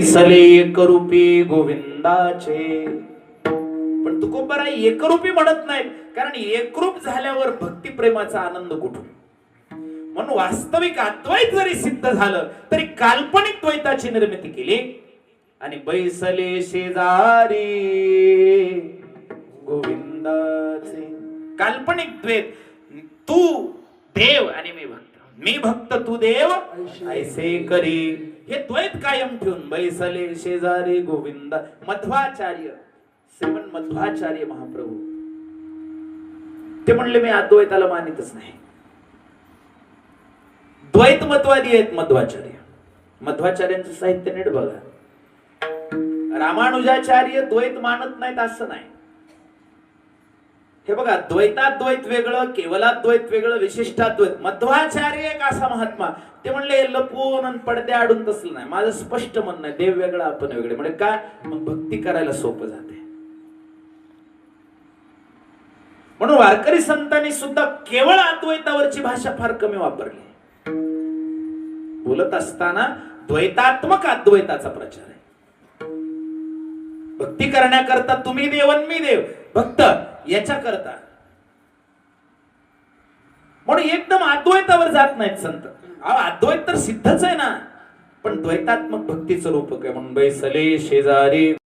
सले एकरूपी गोविंदाचे. पण तुकोबरा एकरूपी म्हणत नाहीत कारण एकरूप झाल्यावर भक्तिप्रेमाचा आनंद कुठून? म्हणून वास्तविक अद्वैत जरी सिद्ध झालं तरी काल्पनिक द्वैताची निर्मिती केली. आणि बैसले शेजारी गोविंदाचे. काल्पनिक द्वैत तू देव आणि मी भक्त. मी भक्त तू देव ऐसे करी. हे द्वैत कायम ठेवून बैसले शेजारी गोविंद मध्वाचार्य श्रीमन मध्वाचार्य महाप्रभू. ते म्हणले मी अद्वैताला मानितच नाही. द्वैत मतवादी आहेत मध्वाचार्य. मध्वाचार्यांचं साहित्य नीट बघा. रामानुजाचार्य द्वैत मानत नाहीत असं नाही. हे बघा द्वैताद्वैत वेगळं केवलाद्वैत वेगळं विशिष्टाद्वैत. मध्वाचार्य एक असा महात्मा. ते म्हणले लपून आणि पडद्या आडून तसलं नाही. माझं स्पष्ट म्हणणं आहे देव वेगळा आपण वेगळे. म्हणजे काय? मग भक्ती करायला सोपं जाते. म्हणून वारकरी संतांनी सुद्धा केवळ अद्वैतावरची भाषा फार कमी वापरली. बोलत असताना द्वैतात्मक अद्वैताचा प्रचार आहे. भक्ती करण्याकरता तुम्ही देव आणि मी देव. भक्त याच्या करता म्हणून एकदम अद्वैतावर जात नाहीत संत. अहो, अद्वैत तर सिद्धच आहे ना. पण द्वैतात्मक भक्तीचं रूपक आहे. म्हणून बैसले शेजारी